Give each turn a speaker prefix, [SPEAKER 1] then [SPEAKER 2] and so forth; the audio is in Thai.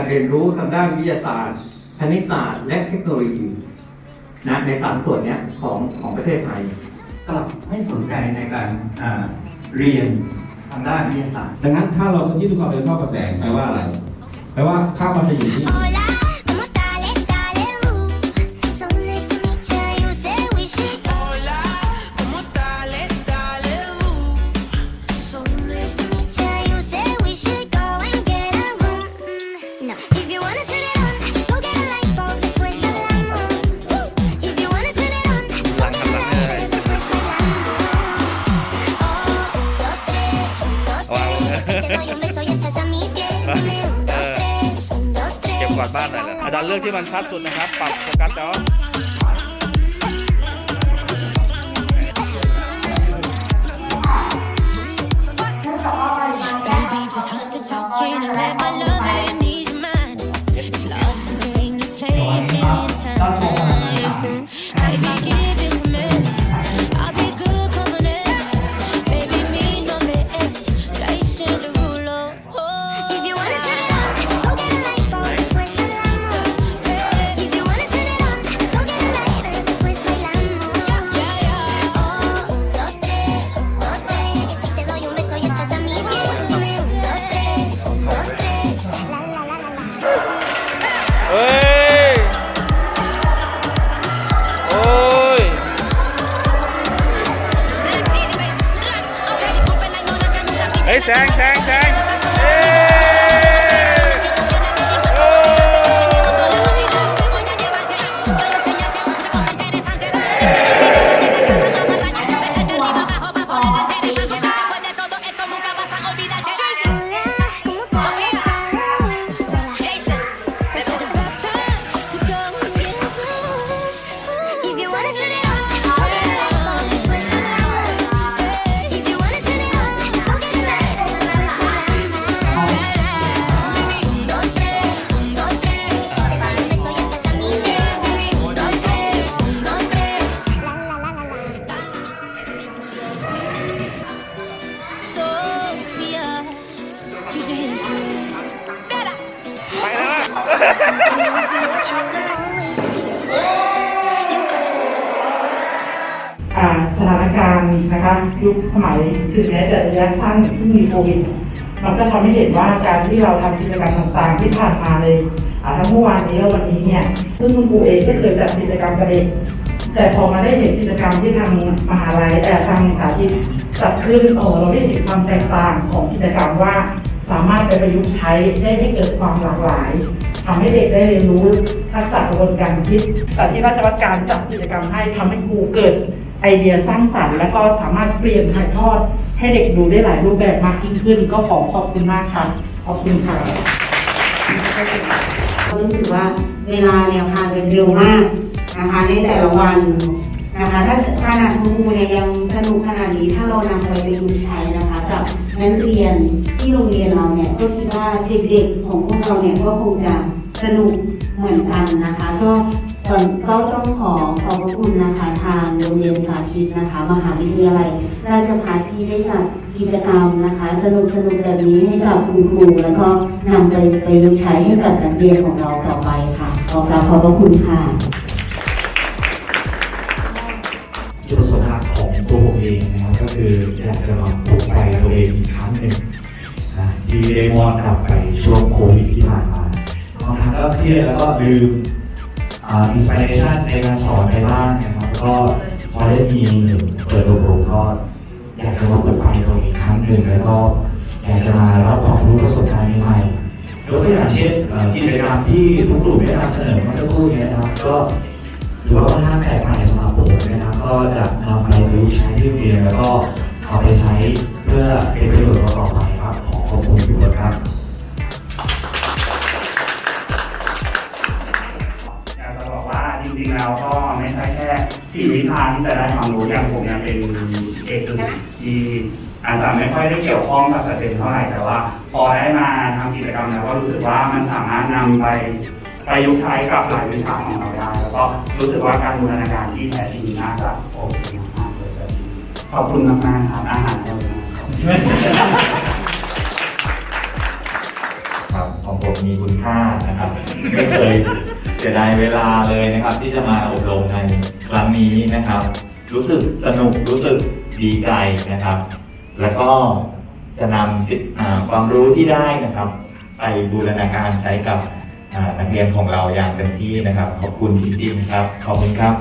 [SPEAKER 1] การเรียนรู้ทางด้านวิทยาศาสตร์ คณิตศาสตร์ และเทคโนโลยีนะในสามส่วนเนี้ยของของประเทศไทยกลับไม่สนใจในการอ่าเรียนทางด้านวิทยาศาสตร์
[SPEAKER 2] ดังนั้นถ้าเราที่ทุกความเร็วเท่ากับแสงแปลว่าอะไร แปลว่าค่าความจะอยู่ที่
[SPEAKER 3] ก็บ
[SPEAKER 4] tres.
[SPEAKER 3] กวาดบ้านหน่อยนะอาจารย์เลือกที่มันชัดสุดนะครับ ปรับโฟกัสเนาะเเฮ้ยแซงแซงแซง อ่า
[SPEAKER 5] สถานการณ์นะคะยุคสมัยถึงแม้จะระยะสั้นที่งมีโควิดมันก็ทำให้เห็นว่าการที่เราทำกิจกรรมต่างๆ ที่ผ่านมาเลยอ่าทั้งเมื่อวานนี้และวันนี้เนี่ยซึ่งคุณครูเองก็เคยจัดกิจกรรมกับเด็กแต่พอมาได้เห็นกิจกรรมที่ทางมหาลัยแต่ทางสาธิตจัดขึ้นโอ้เราได้เห็นความแตกต่างของกิจกรรมว่า สามารถไปประยุกต์ใช้ได้ให้เกิดความหลากหลาย ทำให้เด็กได้เรียนรู้ทักษะกระบวนการคิดแต่ที่ราชวัตการจัดกิจกรรมให้ทำให้ครูเกิดไอเดียสร้างสรรค์ และก็สามารถเปลี่ยนถ่ายทอด ให้เด็กดูได้หลายรูปแบบมากยิ่งขึ้น ก็ขอขอบคุณมากค่ะขอบคุณค่ะ
[SPEAKER 6] รู้สึกว่าเวลาเนี่ยผ่านไปเร็วมากนะคะในแต่ละวันนะคะถ้าขนาดคุณครูเนี่ยยังสนุกขนาดนี้ถ้าเรานำไปประยุกต์ใช้นะคะกับนักเรียนที่โรงเรียนเราเนี่ยก็คิดว่าเด็กๆของพวกเราเนี่ยก็คงจะ สนุกเหมือนกันนะคะ ก็ก่อนก็ต้องขอขอบพระคุณนะคะทางโรงเรียนสาธิตนะคะ มหาวิทยาลัย ราชภัฏที่ได้จัดกิจกรรมนะคะ สนุกสนุกแบบนี้ให้กับคุณครูแล้วก็นำไปไปยุใช้ให้กับนักเรียนของเราต่อไปค่ะขอกราบขอบพระคุณค่ะ
[SPEAKER 7] จุดประสงค์หลักของตัวผมเองนะครับก็คืออยากจะมาปลุกไฟตัวเองอีกครั้งหนึ่งนะที่ได้มอดกลับไปช่วงโควิดที่ผ่านมา บางครั้งก็เครียดแล้วก็ลืมอ่าอินสปิเรชันในการสอนไปบ้างนะครับก็พอได้มีเปิดอบรมก็อยากจะมาปลุกไฟตัวเองอีกครั้งหนึ่งแล้วก็อยากจะมารับความรู้ประสบการณ์ใหม่ยกตัวอย่างเช่นเอ่อกิจกรรมที่ทุกกลุ่มได้นำเสนอเมื่อสักครู่นี้นะครับ ก็ถือว่าค่อนข้างแปลกใหม่สำหรับผมนะครับ ก็จะนำไปประยุกต์ใช้ที่เรียนแล้วก็เอาไปใช้เพื่อเป็นประโยชน์ต่อ ค่
[SPEAKER 8] สี่วิชาที่จะได้ความรู้อย่างผมเนี่ยเป็นเอกอื่นที่อาจจะไม่ค่อยได้เกี่ยวข้องกับสเต็มเท่าไหร่แต่ว่า พอได้มาทำกิจกรรมแล้วก็รู้สึกว่ามันสามารถนำไปประยุกต์ใช้กับหลายวิชาของเราได้ แล้วก็รู้สึกว่าการบูรณาการที่แท้จริงน่าจะโอเคมากๆเลยแบบนี้ขอบคุณมากๆครับอาหารเยอะมากครับ
[SPEAKER 7] ครับผม
[SPEAKER 9] ผมมีคุณค่านะครับ ไม่เคยเสียดายเวลาเลยนะครับ ที่จะมาอบรมใน ครั้งนี้นะครับ รู้สึกสนุกรู้สึกดีใจนะครับ แล้วก็จะนำสิอ่าความรู้ที่ได้นะครับ ไปบูรณาการใช้กับนักเรียนของเราอย่างเต็มที่นะครับ ขอบคุณจริงๆครับ ขอบคุณครับ